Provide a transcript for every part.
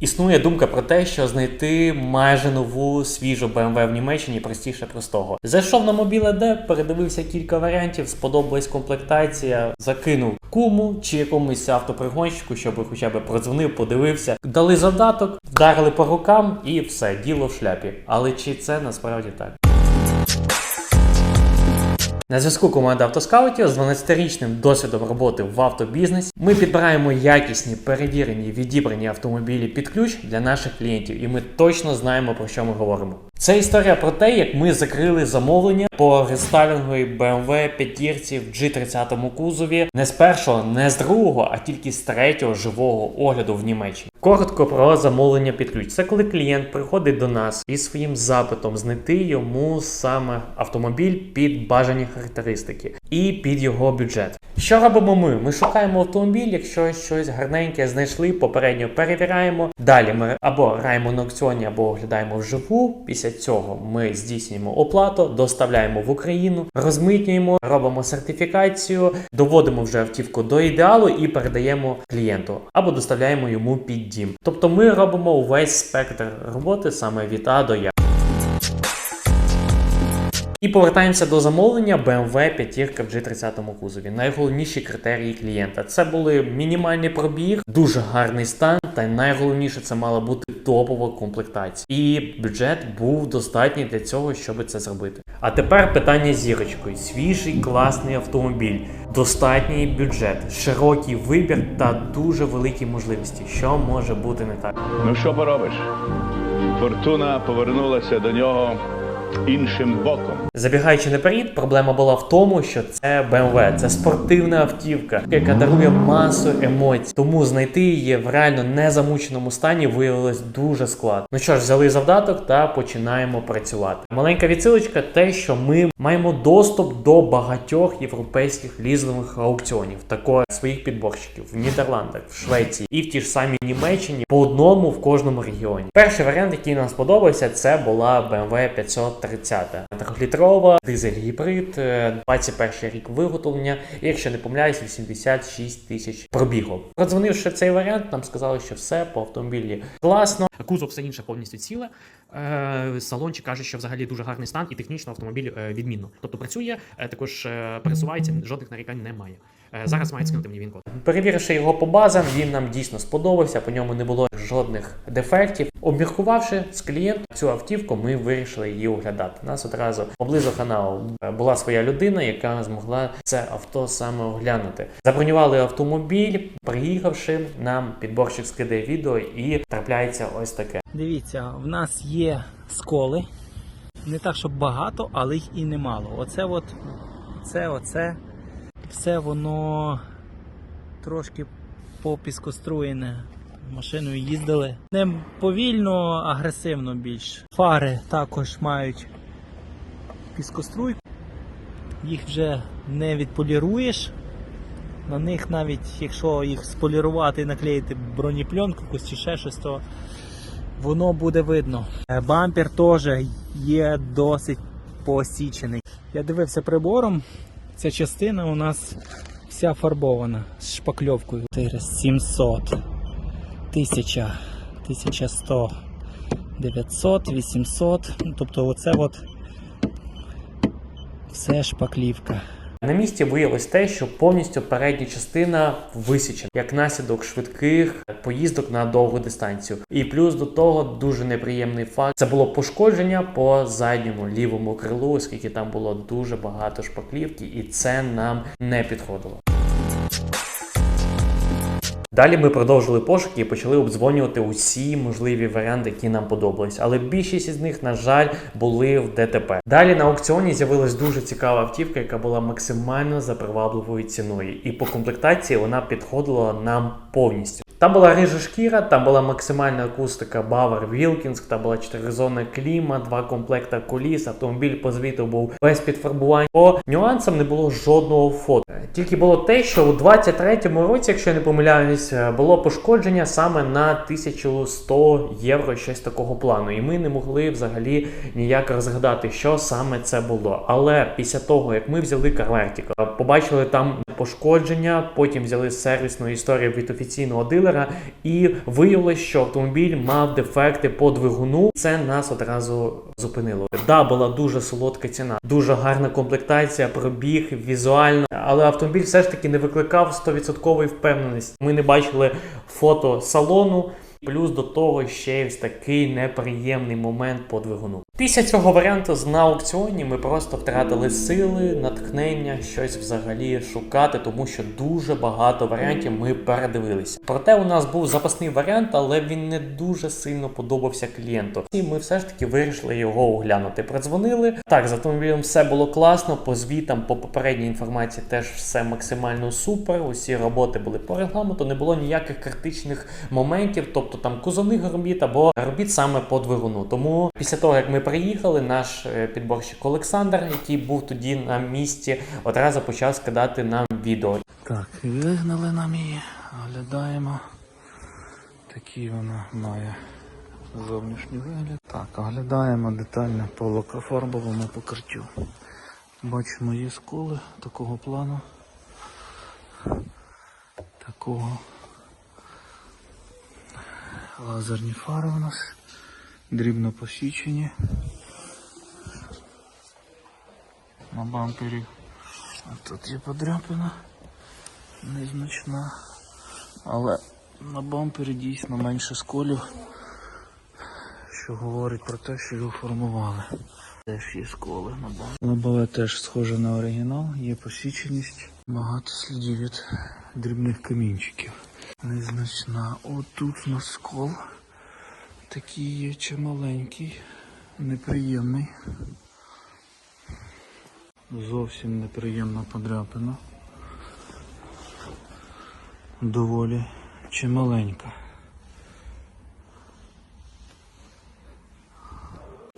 Існує думка про те, що знайти майже нову свіжу BMW в Німеччині простіше простого. Зайшов на мобіле.д, передивився кілька варіантів, сподобалась комплектація, закинув куму чи якомусь автопригонщику, щоб хоча б продзвонив, подивився, дали задаток, вдарили по рукам і все, діло в шляпі. Але чи це насправді так? На зв'язку команда автоскаутів з 12-річним досвідом роботи в автобізнесі. Ми підбираємо якісні, перевірені, відібрані автомобілі під ключ для наших клієнтів, і ми точно знаємо про що ми говоримо. Це історія про те, як ми закрили замовлення по рестайлінговій BMW п'ятірці в G30 кузові не з першого, не з другого, а тільки з третього живого огляду в Німеччині. Коротко про замовлення під ключ. Це коли клієнт приходить до нас із своїм запитом знайти йому саме автомобіль під бажані характеристики і під його бюджет. Що робимо ми? Ми шукаємо автомобіль, якщо щось гарненьке знайшли, попередньо перевіряємо. Далі ми або граємо на аукціоні, або оглядаємо вживу. Після цього ми здійснюємо оплату, доставляємо в Україну, розмитнюємо, робимо сертифікацію, доводимо вже автівку до ідеалу і передаємо клієнту або доставляємо йому під дім. Тобто ми робимо увесь спектр роботи саме від А до Я. І повертаємося до замовлення BMW 5 в G30 кузові. Найголовніші критерії клієнта це були мінімальний пробіг, дуже гарний стан, та найголовніше це мала бути топова комплектація. І бюджет був достатній для цього, щоб це зробити. А тепер питання зірочкою: свіжий класний автомобіль, достатній бюджет, широкий вибір та дуже великі можливості. Що може бути не так? Ну що поробиш? Фортуна повернулася до нього іншим боком. Забігаючи наперед, проблема була в тому, що це BMW, це спортивна автівка, яка дарує масу емоцій. Тому знайти її в реально незамученому стані виявилось дуже складно. Ну що ж, взяли завдаток та починаємо працювати. Маленька відсилочка, те, що ми маємо доступ до багатьох європейських лізових аукціонів, також своїх підборщиків в Нідерландах, в Швеції і в ті ж самій Німеччині по одному в кожному регіоні. Перший варіант, який нам сподобався, це була BMW 530. Трьохлітрова, дизель гібрид, е, 21 рік виготовлення, і якщо не помиляюсь, 86 тисяч пробігу. Продзвонивши цей варіант, нам сказали, що все по автомобілі класно. Кузов все інше повністю ціле. Е, Салончик каже, що взагалі дуже гарний стан і технічно автомобіль е, відмінно. Тобто працює, також пересувається, жодних нарікань немає. Е, Зараз мають скинути мені він код. Перевіривши його по базам, він нам дійсно сподобався. По ньому не було жодних дефектів. Обміркувавши з клієнтом цю автівку, ми вирішили її оглядати. У Нас одразу поблизу каналу е, була своя людина, яка змогла це авто саме оглянути. Забронювали автомобіль, приїхавши, нам підборщик скидає відео і трапляється ось таке. Дивіться, в нас є сколи. Не так, щоб багато, але їх і немало. Оце от, це, оце, все воно трошки попіскоструєне. Машиною їздили. Не повільно, агресивно більш. Фари також мають піскоструйку. Їх вже не відполіруєш. На них навіть якщо їх сполірувати і наклеїти бронепленку чи ще щось, то воно буде видно. Е, Бампер теж є досить посічений. Я дивився прибором. Ця частина у нас вся фарбована з шпакльовкою. 700, 1000, 1100, 900, 800. Ну, Тобто оце от все шпаклівка. На місці виявилось те, що повністю передня частина висічена як наслідок швидких поїздок на довгу дистанцію. І плюс до того дуже неприємний факт це було пошкодження по задньому лівому крилу, оскільки там було дуже багато шпаклівки, і це нам не підходило. Далі ми продовжили пошуки і почали обдзвонювати усі можливі варіанти, які нам подобались. Але більшість із них, на жаль, були в ДТП. Далі на аукціоні з'явилась дуже цікава автівка, яка була максимально запривабливою ціною. І по комплектації вона підходила нам повністю. Там була рижа шкіра, там була максимальна акустика Bauer Wilkins, там була чотиризонна кліма, два комплекта коліс, автомобіль по звіту був без підфарбувань. По нюансам не було жодного фото. Тільки було те, що у 23-му році, якщо я не помиляюсь, було пошкодження саме на 1100 євро, щось такого плану. І ми не могли взагалі ніяк розгадати, що саме це було. Але після того, як ми взяли Carvertic, побачили там пошкодження. Потім взяли сервісну історію від офіційного дилера, і виявилось, що автомобіль мав дефекти по двигуну. Це нас одразу зупинило. Да, була дуже солодка ціна, дуже гарна комплектація, пробіг, візуально, але автомобіль все ж таки не викликав 100% впевненості. Ми не бачили фото салону. Плюс до того ще й ось такий неприємний момент по двигуну. Після цього варіанту на аукціоні ми просто втратили сили, натхнення, щось взагалі шукати, тому що дуже багато варіантів ми передивилися. Проте у нас був запасний варіант, але він не дуже сильно подобався клієнту. І ми все ж таки вирішили його оглянути. Продзвонили. Так, з автомобілем все було класно. По звітам, по попередній інформації теж все максимально супер. Усі роботи були по регламенту, не було ніяких критичних моментів, тобто там кузовних робіт або робіт саме по двигуну. Тому після того, як ми приїхали, наш е, підборщик Олександр, який був тоді на місці, одразу почав скидати нам відео. Так, вигнали нам її, оглядаємо. Такий вона має зовнішній вигляд. Так, оглядаємо детально по лакофарбовому покриттю. Бачимо є сколи такого плану. Такого. Лазерні фари у нас. Дрібно посічені. На бампері. А тут є подряпина незначна. Але на бампері дійсно менше сколів, що говорить про те, що його формували. Теж є сколи на бампері. Лобове теж схоже на оригінал, є посіченість. Багато слідів від дрібних камінчиків. Незначна. Отут наскол скол. Такий є чималенький, неприємний. Зовсім неприємна подряпина. Доволі чималенька.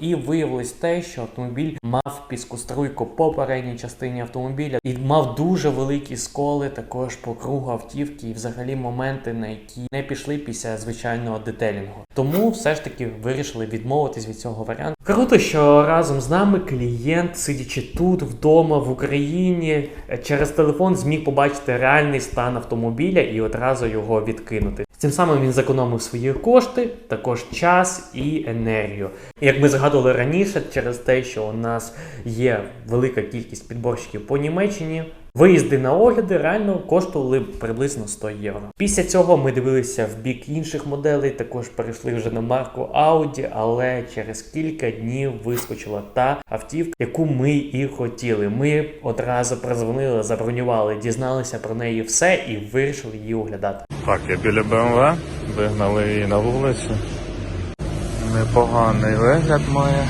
І виявилось те, що автомобіль мав піскоструйку по передній частині автомобіля і мав дуже великі сколи також по кругу автівки, і взагалі моменти, на які не пішли після звичайного детелінгу. Тому все ж таки вирішили відмовитись від цього варіанту. Круто, що разом з нами клієнт, сидячи тут вдома в Україні, через телефон зміг побачити реальний стан автомобіля і одразу його відкинути. Цим самим він зекономив свої кошти, також час і енергію. Як ми згадували раніше, через те, що у нас є велика кількість підборщиків по Німеччині, виїзди на огляди реально коштували приблизно 100 євро. Після цього ми дивилися в бік інших моделей, також перейшли вже на марку Audi, але через кілька днів вискочила та автівка, яку ми і хотіли. Ми одразу прозвонили, забронювали, дізналися про неї все і вирішили її оглядати. Так, я біля БМВ, вигнали її на вулицю. Непоганий вигляд має.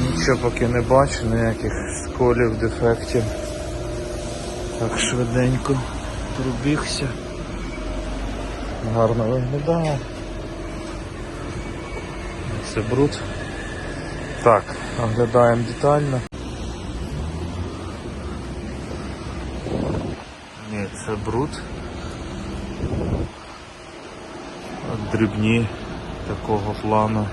Нічого поки не бачу, ніяких сколів, дефектів. Так швиденько пробігся. Гарно виглядає. Це бруд. Так, оглядаємо детально. Ні, це бруд. Дрібні такого плану.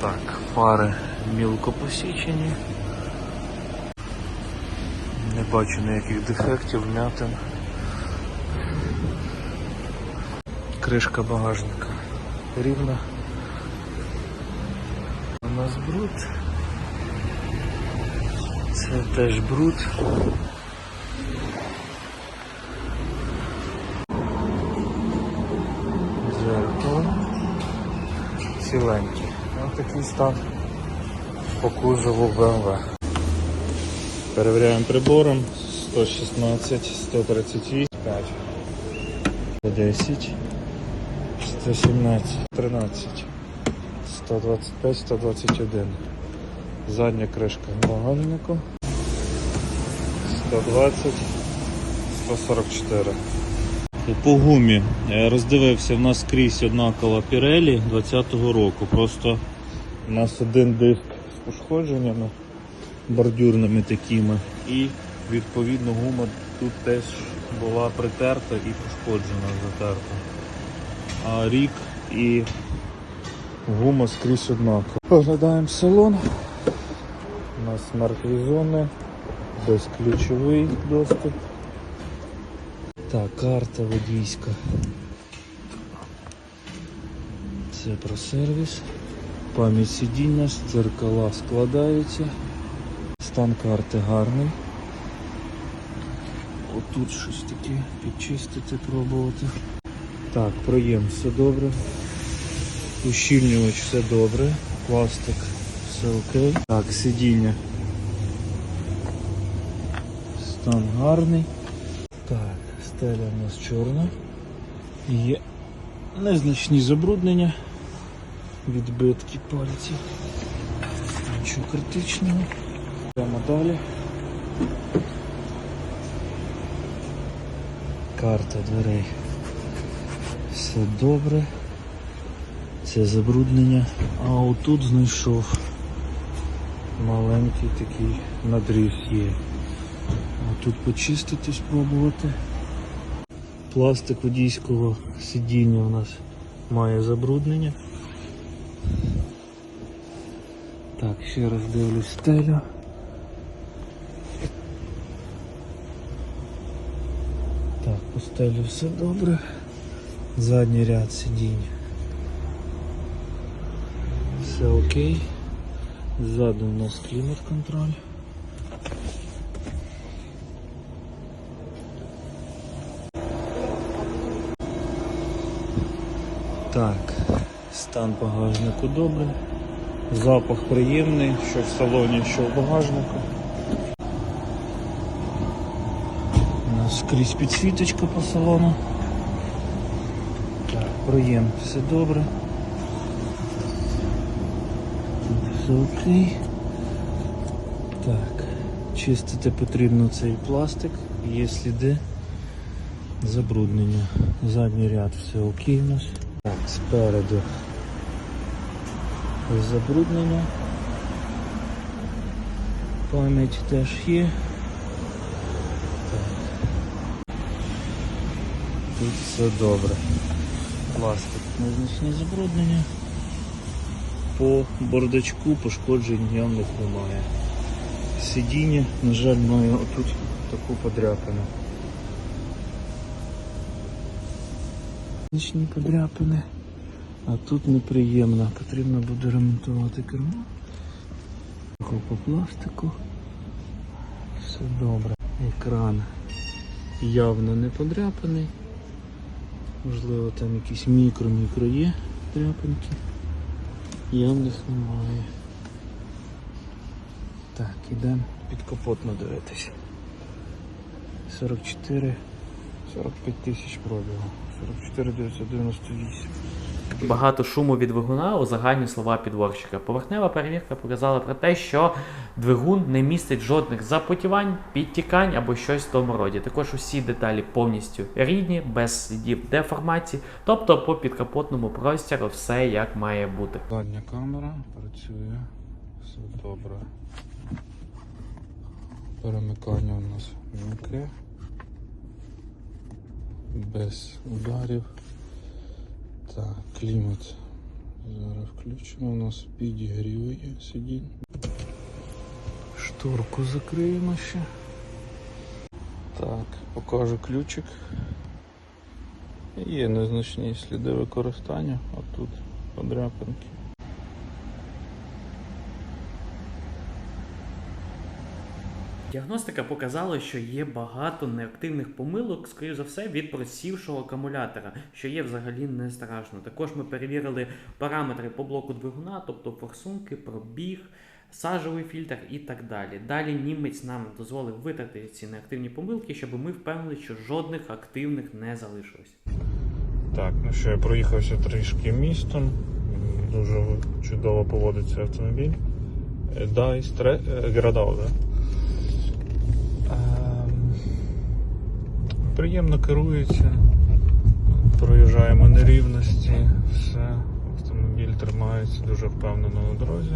Так, фари мілко посічені. Не бачу ніяких дефектів, вмятин. Кришка багажника рівна. У нас бруд. Це теж бруд. Ціленький. Ось такий стан по кузову BMW. Перевіряємо прибором 116, 138, 5, 110, 117, 13, 125, 121. Задня кришка багажнику 120, 144. По гумі е, роздивився, в нас скрізь однакова Pirelli 20-го року. Просто У нас один диск з пошкодженнями бордюрними такими. і відповідно гума тут теж була притерта і пошкоджена, затерта. А рік І гума скрізь однакова. Оглядаємо салон. У нас мертві зони, безключовий доступ. Так, карта водійська. Це про сервіс. Пам'ять сидіння, дзеркала складаються. Стан карти гарний. Отут щось таке підчистити, пробувати. Так, проєм все добре. Ущільнювач все добре. Пластик все окей. Так, сидіння. Стан гарний. Так, стеля у нас чорна. Є незначні забруднення. Відбитки пальців. Нічого критичного. Йдемо далі. Карта дверей. Все добре. Це забруднення. А отут знайшов маленький такий надріз є. А тут почистити, спробувати. Пластик водійського сидіння у нас має забруднення. Так, ще раз дивлюсь стелю. Так, по стелі все добре. Задній ряд сидінь. Все окей. Ззаду у нас клімат контроль. Так, стан багажнику добрий. Запах приємний, що в салоні, що в багажнику. Скрізь підсвіточка по салону. Так, проєм, все добре. Все окей. Так, чистити потрібно цей пластик, є сліди забруднення. Задній ряд все окей у нас. Спереду забруднення. Пам'ять теж є. Так. Тут все добре. Пластик незначне забруднення. По бардачку пошкоджень явних немає. Сидіння, на жаль, має отут таку подряпину. Нічні подряпини. А тут неприємно. Потрібно буде ремонтувати кермо. По пластику. Все добре. Екран явно не подряпаний. Можливо там якісь мікро-мікро є дряпинки. Явних немає. Так, ідемо під капотно дивитися. 44 45 тисяч пробігу. 44 998. Багато шуму від двигуна у загальні слова підворщика. Поверхнева перевірка показала про те, що двигун не містить жодних запотівань, підтікань або щось в тому роді. Також усі деталі повністю рідні, без слідів деформації, тобто по підкапотному простіру все як має бути. Задня камера працює, все добре. Перемикання у нас м'яке, без ударів. Так, клімат. Зараз включимо, у нас підігрів є сидінь. Шторку закриємо ще. Так, покажу ключик. Є незначні сліди використання, а тут подряпинки. Діагностика показала, що є багато неактивних помилок, скоріш за все, від просівшого акумулятора, що є взагалі не страшно. Також ми перевірили параметри по блоку двигуна, тобто форсунки, пробіг, сажовий фільтр і так далі. Далі німець нам дозволив витрати ці неактивні помилки, щоб ми впевнили, що жодних активних не залишилось. Так, ну що, я проїхався трішки містом. Дуже чудово поводиться автомобіль. Е, Дайс, тре... е, Градал, да? Ем, Приємно керується. Проїжджаємо нерівності, все. Автомобіль тримається дуже впевнено на дорозі.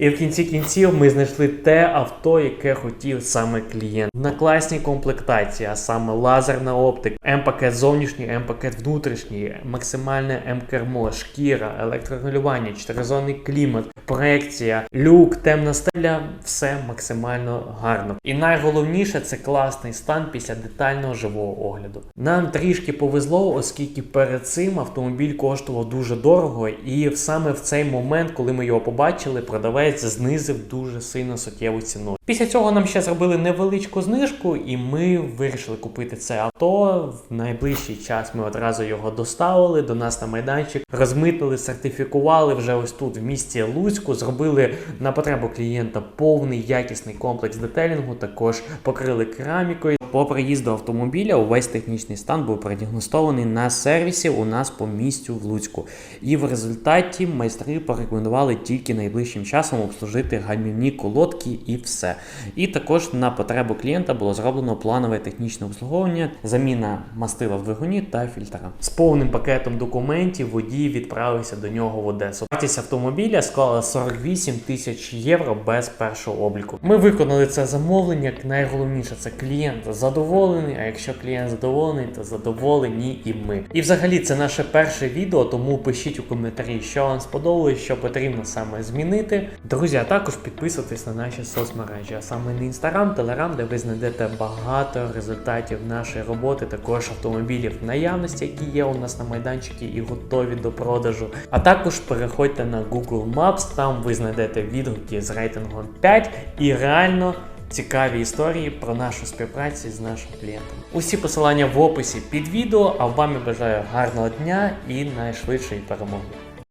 І в кінці кінців ми знайшли те авто, яке хотів саме клієнт. На класній комплектації, а саме лазерна оптика, М-пакет зовнішній, М-пакет внутрішній, максимальне М-кермо, шкіра, електрорегулювання, чотиризонний клімат, проекція, люк, темна стеля, все максимально гарно. І найголовніше це класний стан після детального живого огляду. Нам трішки повезло, оскільки перед цим автомобіль коштував дуже дорого, і саме в цей момент, коли ми його побачили, продавець знизив дуже сильно суттєву ціну. Після цього нам ще зробили невеличку знижку, і ми вирішили купити це авто. В найближчий час ми одразу його доставили до нас на майданчик, розмитнили, сертифікували вже ось тут в місті Луцьку. Зробили на потребу клієнта повний якісний комплекс детелінгу. Також покрили керамікою. По приїзду автомобіля увесь технічний стан був продіагностований на сервісі у нас по місцю в Луцьку. І в результаті майстри порекомендували тільки найближчим часом обслужити гальмівні колодки і все. І також на потребу клієнта було зроблено планове технічне обслуговування, заміна мастила в двигуні та фільтра. З повним пакетом документів водій відправився до нього в Одесу. Вартість автомобіля склала 48 тисяч євро без першого обліку. Ми виконали це замовлення. Найголовніше це клієнт задоволений. А якщо клієнт задоволений, то задоволені і ми. І взагалі це наше перше відео, тому пишіть у коментарі, що вам сподобалось, що потрібно саме змінити. Друзі, а також підписуйтесь на наші соцмережі, а саме на інстаграм, телеграм, де ви знайдете багато результатів нашої роботи, також автомобілів наявності, які є у нас на майданчику і готові до продажу. А також переходьте на Google Maps, там ви знайдете відгуки з рейтингом 5 і реально. Цікаві історії про нашу співпрацю з нашим клієнтом. Усі посилання в описі під відео, а вам я бажаю гарного дня і найшвидшої перемоги.